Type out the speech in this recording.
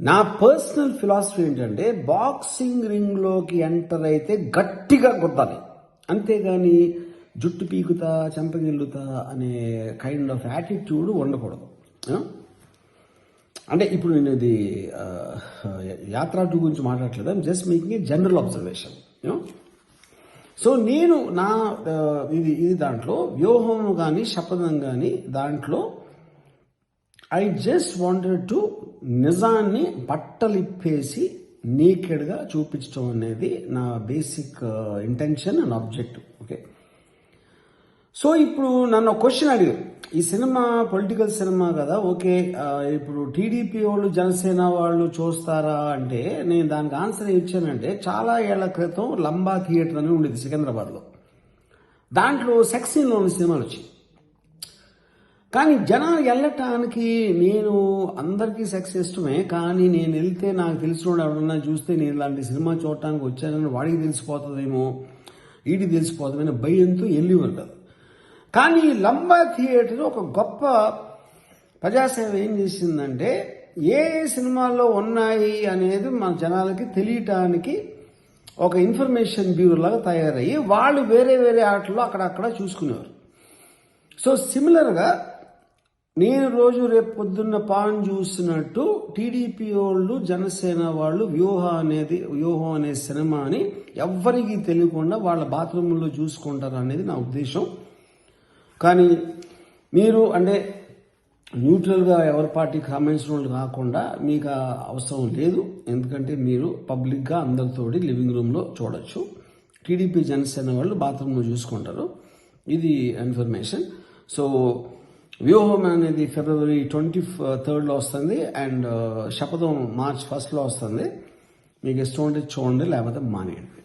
నా personal philosophy ఏంటంటే boxing రింగ్లోకి ఎంటర్ అయితే గట్టిగా కొట్టాలి. అంతేగాని జుట్టు పీకుతా చెంపగిల్లుతా అనే కైండ్ ఆఫ్ యాటిట్యూడ్ ఉండకూడదు. అంటే ఇప్పుడు నేను ఇది యాత్రాటు గురించి మాట్లాడట్లేదు? I'm just making a general observation so నేను నా ఇది ఇది దాంట్లో వ్యూహం కానీ శపథం కానీ దాంట్లో ఐ జస్ట్ వాంటెడ్ టు నిజాన్ని బట్టలిప్పేసి నీకెడ్గా చూపించడం అనేది నా basic intention and objective okay so ఇప్పుడు నన్ను క్వశ్చన్ అడిగారు. ఈ సినిమా పొలిటికల్ సినిమా కదా ఓకే uh, ఇప్పుడు టీడీపీ వాళ్ళు జనసేన వాళ్ళు చూస్తారా అంటే నేను దానికి ఆన్సర్ ఇచ్చానంటే చాలా ఏళ్ళ క్రితం లంబా థియేటర్ అని ఉండేది సికింద్రాబాద్లో. దాంట్లో సెక్స్ సీన్లో ఉన్న సినిమాలు వచ్చాయి. కానీ జనాలు వెళ్ళటానికి నేను అందరికీ సక్సెస్మే ఇష్టమే కానీ నేను వెళ్తే నాకు తెలిసినోడు ఎవరన్నా చూస్తే నేను ఇలాంటి సినిమా చూడటానికి వచ్చానని వాడికి తెలిసిపోతుందేమో వీడికి తెలిసిపోతుందని భయంతో వెళ్ళి ఉండదు కానీ లంబా థియేటర్ ఒక గొప్ప ప్రజాసేవ ఏం చేసిందంటే ఏ ఏ సినిమాల్లో ఉన్నాయి అనేది మన జనాలకి తెలియటానికి ఒక ఇన్ఫర్మేషన్ బ్యూరో లాగా తయారయ్యి వాళ్ళు వేరే వేరే ఆటల్లో అక్కడక్కడ చూసుకునేవారు. సో సిమిలర్గా నేను రోజు రేపు పొద్దున్న పాన్ చూసినట్టు టీడీపీ వాళ్ళు జనసేన వాళ్ళు వ్యూహ అనేది వ్యూహం అనే సినిమాని ఎవ్వరికీ తెలియకుండా వాళ్ళ బాత్రూంలో చూసుకుంటారు అనేది నా ఉద్దేశం. కానీ మీరు అంటే న్యూట్రల్గా ఎవరి పార్టీ కామెంట్స్ వాళ్ళు కాకుండా మీకు అవసరం లేదు. ఎందుకంటే మీరు పబ్లిక్గా అందరితోటి లివింగ్ రూమ్లో చూడొచ్చు. టీడీపీ జనసేన వాళ్ళు బాత్రూంలో చూసుకుంటారు. ఇది ఇన్ఫర్మేషన్. సో వ్యూహం అనేది ఫిబ్రవరి ట్వంటీ థర్డ్లో వస్తుంది అండ్ శపథం మార్చ్ ఫస్ట్లో వస్తుంది. మీకు ఇష్టం ఉంటే చూడండి లేకపోతే మానేయండి.